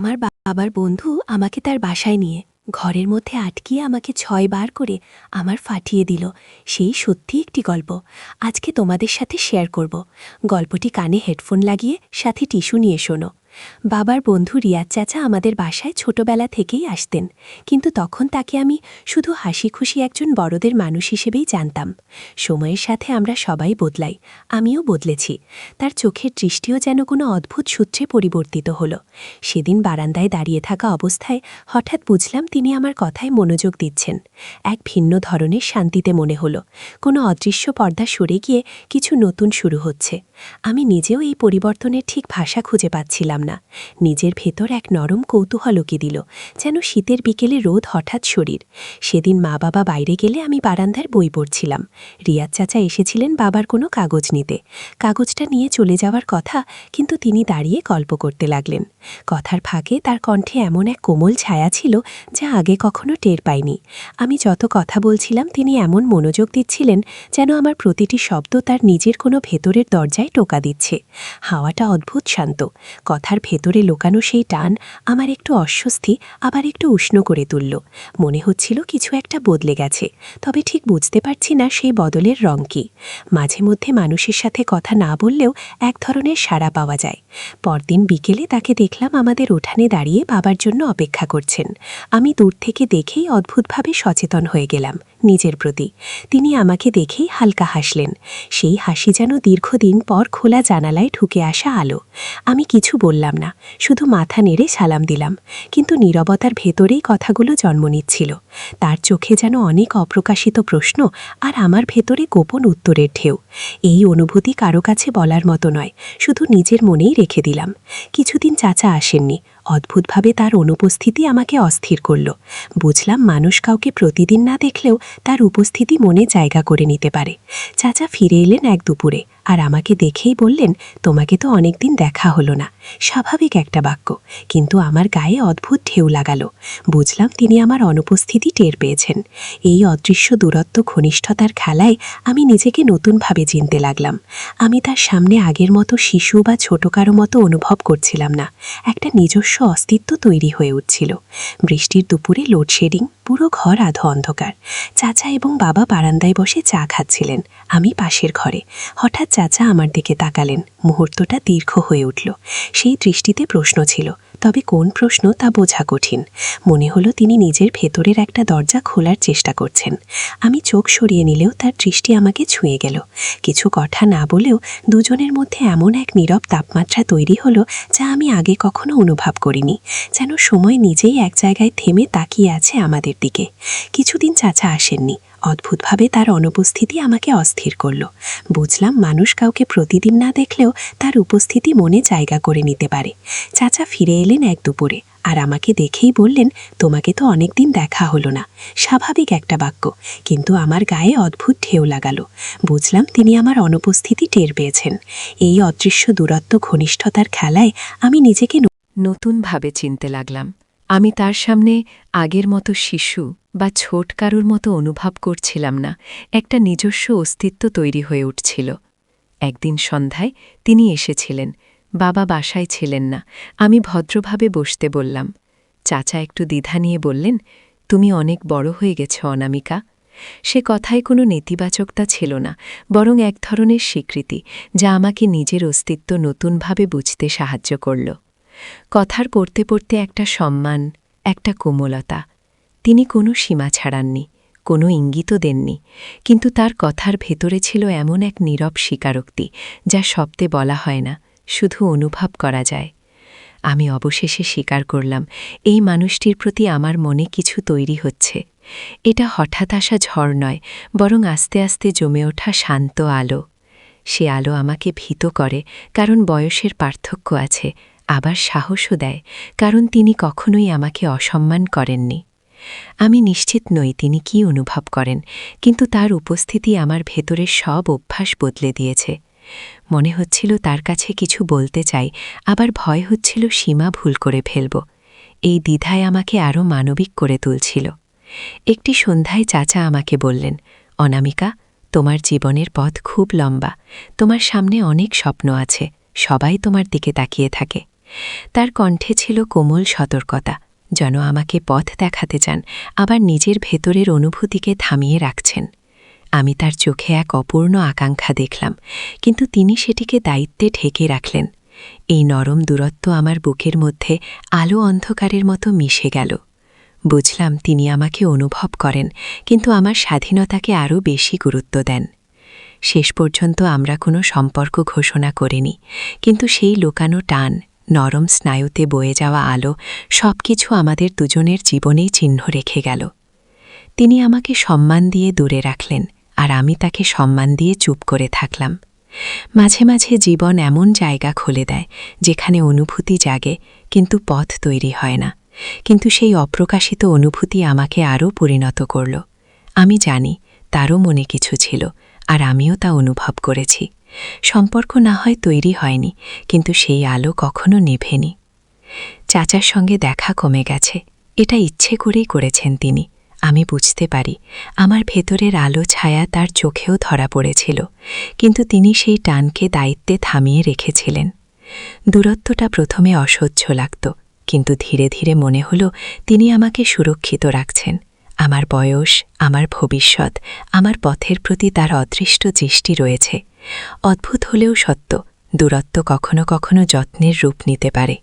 আমার বাবার বন্ধু আমাকে তার বাসায় নিয়ে, ঘরের মধ্যে আটকিয়ে আমাকে ছয় বার করে আমার ফাটিয়ে দিল। সেই সত্যি একটি গল্প। আজকে তোমাদের সাথে শেয়ার করব। গল্পটি কানে হেডফোন লাগিয়ে সাথে টিস্যু নিয়ে শোনো। বাবার বন্ধু রিয়াজ চাচা আমাদের বাসায় ছোটবেলা থেকেই আসতেন, কিন্তু তখন তাকে আমি শুধু হাসি খুশি একজন বড়দের মানুষ হিসেবেই জানতাম। সময়ের সাথে আমরা সবাই বদলাই, আমিও বদলেছি। তার চোখের দৃষ্টিও যেন কোনো অদ্ভুত সূত্রে পরিবর্তিত হলো। সেদিন বারান্দায় দাঁড়িয়ে থাকা অবস্থায় হঠাৎ বুঝলাম তিনি আমার কথায় মনোযোগ দিচ্ছেন। এক ভিন্ন ধরনের শান্তিতে মনে হলো। কোনো অদৃশ্য পর্দা সরে গিয়ে কিছু নতুন শুরু হচ্ছে। আমি নিজেও এই পরিবর্তনের ঠিক ভাষা খুঁজে পাচ্ছিলাম না। নিজের ভেতর এক নরম কৌতূহলকে দিল, যেন শীতের বিকেলে রোদ হঠাৎ শরীর। সেদিন মা বাবা বাইরে গেলে আমি বারান্দার বই পড়ছিলাম। রিয়াজ চাচা এসেছিলেন বাবার কোনো কাগজ নিতে। কাগজটা নিয়ে চলে যাওয়ার কথা, কিন্তু তিনি দাঁড়িয়ে গল্প করতে লাগলেন। কথার ফাঁকে তার কণ্ঠে এমন এক কোমল ছায়া ছিল, যা আগে কখনো টের পাইনি। আমি যত কথা বলছিলাম, তিনি এমন মনোযোগ দিচ্ছিলেন, যেন আমার প্রতিটি শব্দ তার নিজের কোনো ভেতরের দরজায় টোকা দিচ্ছে। হাওয়াটা অদ্ভুত শান্ত। কথার ভেতরে লোকানো সেই টান আমার একটু অস্বস্তি, আবার একটু উষ্ণ করে তুলল। মনে হচ্ছিল কিছু একটা বদলে গেছে, তবে ঠিক বুঝতে পারছি না সেই বদলের রং কী। মাঝে মধ্যে মানুষের সাথে কথা না বললেও এক ধরনের সাড়া পাওয়া যায়। পরদিন বিকেলে তাকে দেখলাম আমাদের উঠানে দাঁড়িয়ে বাবার জন্য অপেক্ষা করছেন। আমি দূর থেকে দেখেই অদ্ভুতভাবে সচেতন হয়ে গেলাম, নিজের প্রতি। তিনি আমাকে দেখেই হালকা হাসলেন। সেই হাসি যেন দীর্ঘদিন পর খোলা জানালায় ঢুকে আসা আলো। আমি কিছু বললাম না, শুধু মাথা নেড়ে সালাম দিলাম, কিন্তু নীরবতার ভেতরেই কথাগুলো জন্ম নিচ্ছিল। তার চোখে যেন অনেক অপ্রকাশিত প্রশ্ন আর আমার ভেতরে গোপন উত্তরের ঢেউ। এই অনুভূতি কারও কাছে বলার মতো নয়, শুধু নিজের মনেই রেখে দিলাম। কিছুদিন চাচা আসেননি, অদ্ভুতভাবে তার অনুপস্থিতি আমাকে অস্থির করল। বুঝলাম মানুষ কাউকে প্রতিদিন না দেখলেও তার উপস্থিতি মনে জায়গা করে নিতে পারে। চাচা ফিরে এলেন এক দুপুরে। আর আমাকে দেখেই বললেন, তোমাকে তো অনেকদিন দেখা হলো না। স্বাভাবিক একটা বাক্য, কিন্তু আমার গায়ে অদ্ভুত ঢেউ লাগালো। বুঝলাম তিনি আমার অনুপস্থিতি টের পেয়েছেন। এই অদৃশ্য দূরত্ব ঘনিষ্ঠতার খেলায় আমি নিজেকে নতুনভাবে চিনতে লাগলাম। আমি তার সামনে আগের মতো শিশু বা ছোট কারও মতো অনুভব করছিলাম না। একটা নিজস্ব অস্তিত্ব তৈরি হয়ে উঠছিল। বৃষ্টির দুপুরে লোডশেডিং, পুরো ঘর আধো অন্ধকার। চাচা এবং বাবা বারান্দায় বসে চা খাচ্ছিলেন। আমি পাশের ঘরে। হঠাৎ চাচা আমার দিকে তাকালেন। মুহূর্তটা দীর্ঘ হয়ে উঠল। সেই দৃষ্টিতে প্রশ্ন ছিল, তবে কোন প্রশ্ন তা বোঝা কঠিন? মনে হলো তিনি নিজের ভেতরের একটা দরজা খোলার চেষ্টা করছেন। আমি চোখ সরিয়ে নিলেও তার দৃষ্টি আমাকে ছুঁয়ে গেল। কিছু কথা না বলেও দুজনের মধ্যে এমন এক নীরব তাপমাত্রা তৈরি হলো যা আমি আগে কখনো অনুভব করিনি, যেন সময় নিজেই এক জায়গায় থেমে তাকিয়ে আছে আমাদের দিকে। কিছুদিন চাচা আসেননি। অদ্ভুতভাবে তার অনুপস্থিতি আমাকে অস্থির করল। বুঝলাম মানুষ কাউকে প্রতিদিন না দেখলেও তার উপস্থিতি মনে জায়গা করে নিতে পারে। চাচা ফিরে এলেন এক দুপুরে আর আমাকে দেখেই বললেন, তোমাকে তো অনেকদিন দেখা হলো না। স্বাভাবিক একটা বাক্য, কিন্তু আমার গায়ে অদ্ভুত ঢেউ লাগালো। বুঝলাম তিনি আমার অনুপস্থিতি টের পেয়েছেন। এই অদৃশ্য দূরত্ব ঘনিষ্ঠতার খেলায় আমি নিজেকে নতুনভাবে চিনতে লাগলাম। আমি তার সামনে আগের মতো শিশু বা ছোট কারুর মতো অনুভব করছিলাম না। একটা নিজস্ব অস্তিত্ব তৈরি হয়ে উঠছিল। একদিন সন্ধ্যায় তিনি এসেছিলেন। বাবা বাসায় ছিলেন না। আমি ভদ্রভাবে বসতে বললাম, চাচা একটু দ্বিধা নিয়ে বললেন, তুমি অনেক বড় হয়ে গেছ অনামিকা। সে কথায় কোনো নেতিবাচকতা ছিল না, বরং এক ধরনের স্বীকৃতি, যা আমাকে নিজের অস্তিত্ব নতুনভাবে বুঝতে সাহায্য করল। কথার পড়তে পড়তে একটা সম্মান, একটা কোমলতা তিনি কোনো সীমা ছাড়াননি, কোনো ইঙ্গিতও দেননি। কিন্তু তার কথার ভেতরে ছিল এমন এক নীরব স্বীকারোক্তি, যা শব্দে বলা হয় না, শুধু অনুভব করা যায়। আমি অবশেষে স্বীকার করলাম, এই মানুষটির প্রতি আমার মনে কিছু তৈরি হচ্ছে। এটা হঠাৎ আসা ঝড় নয়, বরং আস্তে আস্তে জমে ওঠা শান্ত আলো। সে আলো আমাকে ভীত করে, কারণ বয়সের পার্থক্য আছে, আবার সাহসও দেয়, কারণ তিনি কখনোই আমাকে অসম্মান করেননি। আমি নিশ্চিত নই তিনি কি অনুভব করেন, কিন্তু তার উপস্থিতি আমার ভেতরের সব অভ্যাস বদলে দিয়েছে। মনে হচ্ছিল তার কাছে কিছু বলতে চাই, আবার ভয় হচ্ছিল সীমা ভুল করে ফেলব। এই দ্বিধায় আমাকে আরও মানবিক করে তুলছিল। একটি সন্ধ্যায় চাচা আমাকে বললেন, অনামিকা, তোমার জীবনের পথ খুব লম্বা, তোমার সামনে অনেক স্বপ্ন আছে, সবাই তোমার দিকে তাকিয়ে থাকে। তার কণ্ঠে ছিল কোমল সতর্কতা। যেন আমাকে পথ দেখাতে চান, আবার নিজের ভেতরের অনুভূতিকে থামিয়ে রাখছেন। আমি তার চোখে এক অপূর্ণ আকাঙ্ক্ষা দেখলাম, কিন্তু তিনি সেটিকে দায়িত্বে ঢেকে রাখলেন। এই নরম দূরত্ব আমার বুকের মধ্যে আলো অন্ধকারের মতো মিশে গেল। বুঝলাম তিনি আমাকে অনুভব করেন, কিন্তু আমার স্বাধীনতাকে আরও বেশি গুরুত্ব দেন। শেষ পর্যন্ত আমরা কোনো সম্পর্ক ঘোষণা করিনি, কিন্তু সেই লোকানো টান নরম স্নায়ুতে বয়ে যাওয়া আলো সব কিছু আমাদের দুজনের জীবনেই চিহ্ন রেখে গেল। তিনি আমাকে সম্মান দিয়ে দূরে রাখলেন আর আমি তাকে সম্মান দিয়ে চুপ করে থাকলাম। মাঝে মাঝে জীবন এমন জায়গা খুলে দেয় যেখানে অনুভূতি জাগে কিন্তু পথ তৈরি হয় না। কিন্তু সেই অপ্রকাশিত অনুভূতি আমাকে আরও পরিণত করল। আমি জানি তারও মনে কিছু ছিল আর আমিও তা অনুভব করেছি। সম্পর্ক না হয় তৈরি হয়নি, কিন্তু সেই আলো কখনো নেভেনি। চাচার সঙ্গে দেখা কমে গেছে, এটা ইচ্ছে করেই করেছেন তিনি। আমি বুঝতে পারি, আমার ভেতরের আলো ছায়া তার চোখেও ধরা পড়েছিল, কিন্তু তিনি সেই টানকে দায়িত্বে থামিয়ে রেখেছিলেন। দূরত্বটা প্রথমে অসহ্য লাগত, কিন্তু ধীরে ধীরে মনে হল তিনি আমাকে সুরক্ষিত রাখছেন। আমার বয়স, আমার ভবিষ্যৎ, আমার পথের প্রতি তার অদৃষ্ট দৃষ্টি রয়েছে। অদ্ভুত হলেও সত্য, দূরত্ব কখনো কখনো যত্নের রূপ নিতে পারে।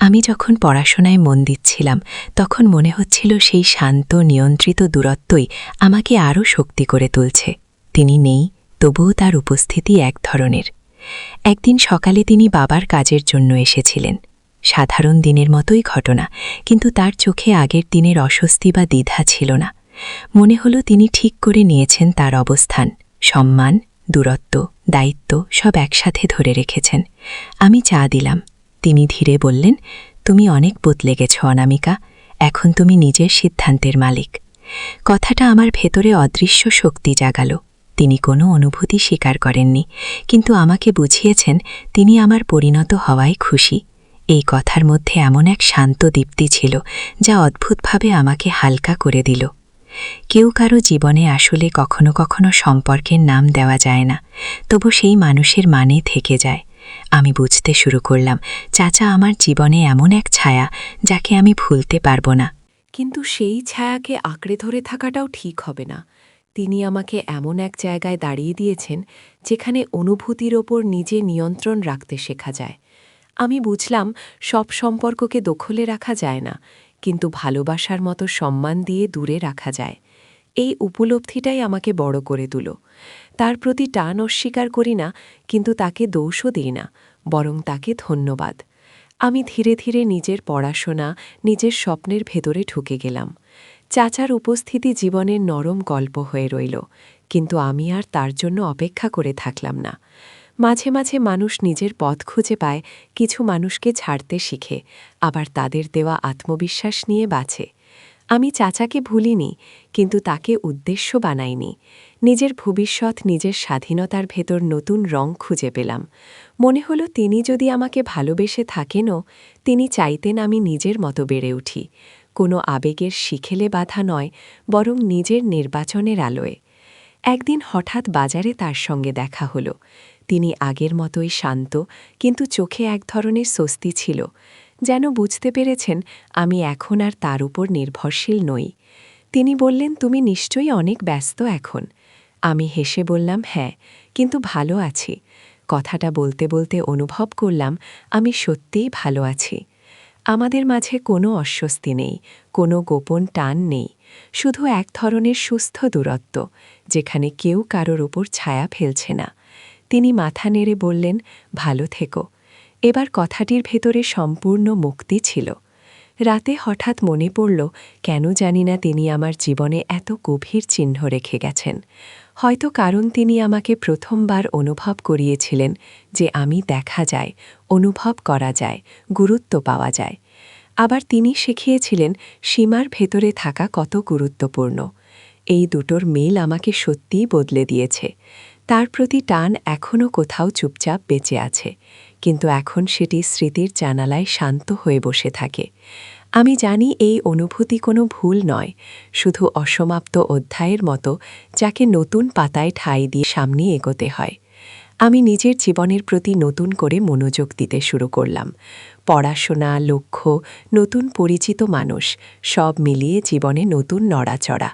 আমি যখন পড়াশোনায় মন দিচ্ছিলাম, তখন মনে হচ্ছিল সেই শান্ত, নিয়ন্ত্রিত দূরত্বই আমাকে আরও শক্তি করে তুলছে। তিনি নেই, তবুও তার উপস্থিতি এক ধরনের। একদিন সকালে তিনি বাবার কাজের জন্য এসেছিলেন। সাধারণ দিনের মতোই ঘটনা, কিন্তু তার চোখে আগের দিনের অস্বস্তি বা দ্বিধা ছিল না। মনে হলো তিনি ঠিক করে নিয়েছেন তার অবস্থান। সম্মান, দূরত্ব, দায়িত্ব সব একসাথে ধরে রেখেছেন। আমি চা দিলাম। তিনি ধীরে বললেন, তুমি অনেক বদলে গেছ, অনামিকা। এখন তুমি নিজের সিদ্ধান্তের মালিক। কথাটা আমার ভেতরে অদৃশ্য শক্তি জাগাল। তিনি কোনো অনুভূতি স্বীকার করেননি, কিন্তু আমাকে বুঝিয়েছেন তিনি আমার পরিণত হওয়ায় খুশি। এই কথার মধ্যে এমন এক শান্ত দীপ্তি ছিল, যা অদ্ভুতভাবে আমাকে হালকা করে দিল। কেউ কারও জীবনে আসলে কখনো কখনো সম্পর্কের নাম দেওয়া যায় না, তবু সেই মানুষের মানে থেকে যায়। আমি বুঝতে শুরু করলাম, চাচা আমার জীবনে এমন এক ছায়া, যাকে আমি ভুলতে পারব না। কিন্তু সেই ছায়াকে আঁকড়ে ধরে থাকাটাও ঠিক হবে না। তিনি আমাকে এমন এক জায়গায় দাঁড়িয়ে দিয়েছেন, যেখানে অনুভূতির ওপর নিজে নিয়ন্ত্রণ রাখতে শেখা যায়। আমি বুঝলাম সব সম্পর্ককে দখলে রাখা যায় না, কিন্তু ভালোবাসার মতো সম্মান দিয়ে দূরে রাখা যায়। এই উপলব্ধিটাই আমাকে বড় করে তুলো। তার প্রতি টান অস্বীকার করি না, কিন্তু তাকে দোষও দিই না, বরং তাকে ধন্যবাদ। আমি ধীরে ধীরে নিজের পড়াশোনা, নিজের স্বপ্নের ভেতরে ঢুকে গেলাম। চাচার উপস্থিতি জীবনের নরম গল্প হয়ে রইল, কিন্তু আমি আর তার জন্য অপেক্ষা করে থাকলাম না। মাঝে মাঝে মানুষ নিজের পথ খুঁজে পায়, কিছু মানুষকে ছাড়তে শিখে, আবার তাদের দেওয়া আত্মবিশ্বাস নিয়ে বাঁচে। আমি চাচাকে ভুলিনি, কিন্তু তাকে উদ্দেশ্য বানাইনি। নিজের ভবিষ্যৎ, নিজের স্বাধীনতার ভেতর নতুন রং খুঁজে পেলাম। মনে হলো তিনি যদি আমাকে ভালোবেসে থাকেনও, তিনি চাইতেন আমি নিজের মতো বেড়ে উঠি। কোনো আবেগের শিখেলে বাধা নয়, বরং নিজের নির্বাচনের আলোয়। একদিন হঠাৎ বাজারে তার সঙ্গে দেখা হলো। তিনি আগের মতোই শান্ত, কিন্তু চোখে এক ধরনের স্বস্তি ছিল। যেন বুঝতে পেরেছেন, আমি এখন আর তার উপর নির্ভরশীল নই। তিনি বললেন, তুমি নিশ্চয়ই অনেক ব্যস্ত এখন। আমি হেসে বললাম হ্যাঁ কিন্তু ভালো আছি। কথাটা বলতে বলতে অনুভব করলাম, আমি সত্যিই ভালো আছি। আমাদের মাঝে কোনো অস্বস্তি নেই, কোনো গোপন টান নেই, শুধু এক ধরনের সুস্থ দূরত্ব, যেখানে কেউ কারোর ওপর ছায়া ফেলছে না। তিনি মাথা নেড়ে বললেন, ভালো থেকো। এবার কথাটির ভেতরে সম্পূর্ণ মুক্তি ছিল। রাতে হঠাৎ মনে পড়ল, কেন জানি না তিনি আমার জীবনে এত গভীর চিহ্ন রেখে গেছেন। হয়তো কারণ তিনি আমাকে প্রথমবার অনুভব করিয়েছিলেন যে আমি দেখা যায়, অনুভব করা যায়, গুরুত্ব পাওয়া যায়। আবার তিনি শিখিয়েছিলেন, সীমার ভেতরে থাকা কত গুরুত্বপূর্ণ। এই দুটোর মেল আমাকে সত্যিই বদলে দিয়েছে। তার প্রতি টান এখনও কোথাও চুপচাপ বেঁচে আছে, কিন্তু এখন সেটি স্মৃতির জানালায় শান্ত হয়ে বসে থাকে। আমি জানি এই অনুভূতি কোনো ভুল নয়, শুধু অসমাপ্ত অধ্যায়ের মতো যাকে নতুন পাতায় ঠাঁই দিয়ে সামনে এগোতে হয়। আমি নিজের জীবনের প্রতি নতুন করে মনোযোগ দিতে শুরু করলাম। পড়াশোনা, লক্ষ্য, নতুন পরিচিত মানুষ, সব মিলিয়ে জীবনে নতুন নড়াচড়া।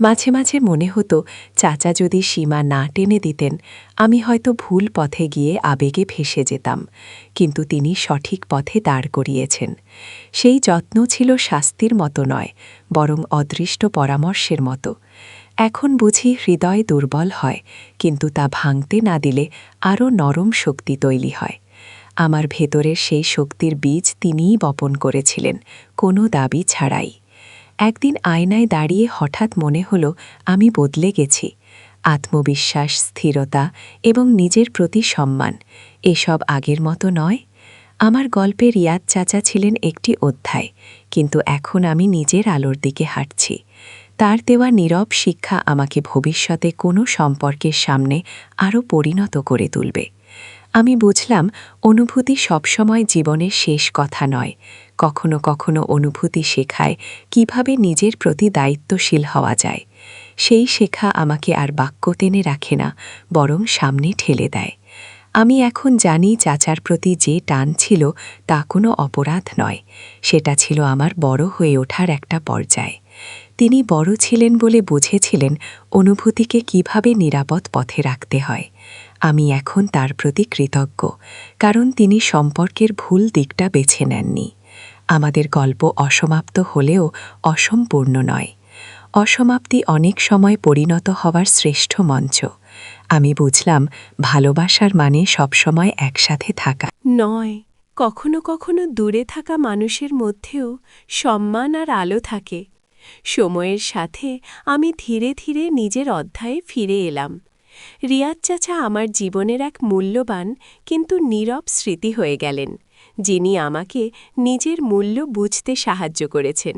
মাঝে মাঝে মনে হতো, চাচা যদি সীমা না টেনে দিতেন, আমি হয়তো ভুল পথে গিয়ে আবেগে ভেসে যেতাম। কিন্তু তিনি সঠিক পথে দাঁড় করিয়েছেন। সেই যত্ন ছিল শাস্তির মতো নয়, বরং অদৃষ্ট পরামর্শের মতো। এখন বুঝি হৃদয় দুর্বল হয়, কিন্তু তা ভাঙতে না দিলে আরও নরম শক্তি তৈরি হয়। আমার ভেতরের সেই শক্তির বীজ তিনিই বপন করেছিলেন, কোনো দাবি ছাড়াই। একদিন আয়নায় দাঁড়িয়ে হঠাৎ মনে হলো, আমি বদলে গেছি। আত্মবিশ্বাস, স্থিরতা এবং নিজের প্রতি সম্মান, এসব আগের মতো নয়। আমার গল্পে রিয়াদ চাচা ছিলেন একটি অধ্যায়, কিন্তু এখন আমি নিজের আলোর দিকে হাঁটছি। তার দেওয়া নীরব শিক্ষা আমাকে ভবিষ্যতে কোনো সম্পর্কের সামনে আরও পরিণত করে তুলবে। আমি বুঝলাম, অনুভূতি সবসময় জীবনের শেষ কথা নয়। কখনো কখনো অনুভূতি শেখায় কীভাবে নিজের প্রতি দায়িত্বশীল হওয়া যায়। সেই শেখা আমাকে আর বাক্য টেনে রাখে না, বরং সামনে ঠেলে দেয়। আমি এখন জানি চাচার প্রতি যে টান ছিল তা কোনো অপরাধ নয়, সেটা ছিল আমার বড় হয়ে ওঠার একটা পর্যায়। তিনি বড় ছিলেন বলে বুঝেছিলেন অনুভূতিকে কীভাবে নিরাপদ পথে রাখতে হয়। আমি এখন তার প্রতি কৃতজ্ঞ, কারণ তিনি সম্পর্কের ভুল দিকটা বেছে নেননি। আমাদের গল্প অসমাপ্ত হলেও অসম্পূর্ণ নয়। অসমাপ্তি অনেক সময় পরিণত হওয়ার শ্রেষ্ঠ মঞ্চ। আমি বুঝলাম ভালোবাসার মানে সবসময় একসাথে থাকা। নয়, কখনো কখনো দূরে থাকা মানুষের মধ্যেও সম্মান আর আলো থাকে। সময়ের সাথে আমি ধীরে ধীরে নিজের অধ্যায়ে ফিরে এলাম। রিয়াদ চাচা আমার জীবনের এক মূল্যবান কিন্তু নীরব স্মৃতি হয়ে গেলেন। যিনি আমাকে নিজের মূল্য বুঝতে সাহায্য করেছেন।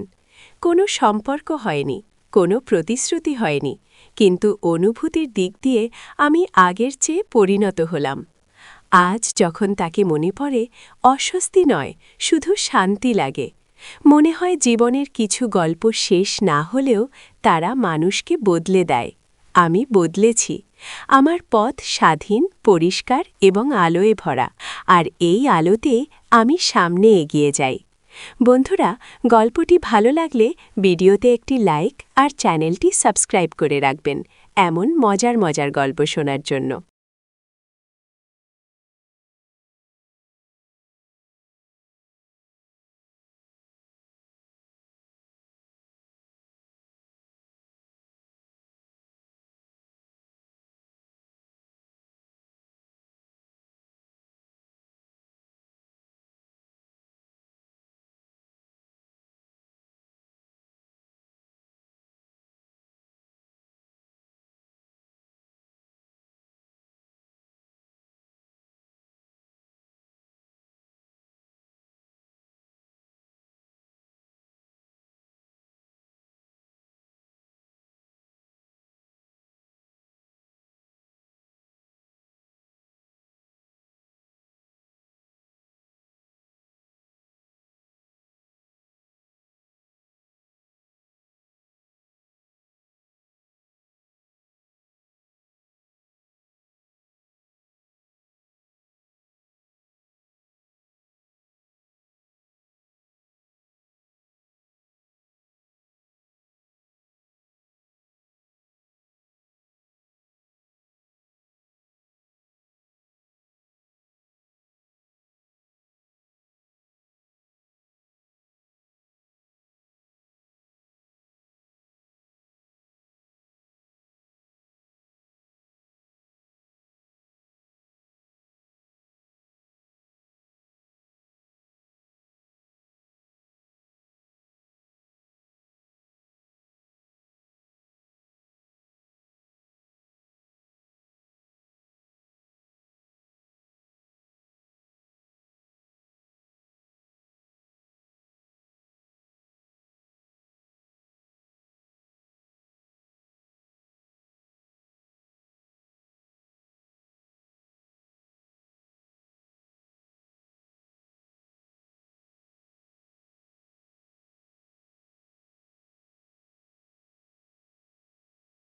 কোনো সম্পর্ক হয়নি, কোনো প্রতিশ্রুতি হয়নি, কিন্তু অনুভূতির দিক দিয়ে আমি আগের চেয়ে পরিণত হলাম। আজ যখন তাকে মনে পড়ে, অস্বস্তি নয়, শুধু শান্তি লাগে। মনে হয় জীবনের কিছু গল্প শেষ না হলেও তারা মানুষকে বদলে দেয়। আমি বদলেছি। আমার পথ স্বাধীন, পরিষ্কার এবং আলোয় ভরা। আর এই আলোতে আমি সামনে এগিয়ে যাই। বন্ধুরা, গল্পটি ভালো লাগলে ভিডিওতে একটি লাইক আর চ্যানেলটি সাবস্ক্রাইব করে রাখবেন। এমন মজার মজার গল্প শোনার জন্য।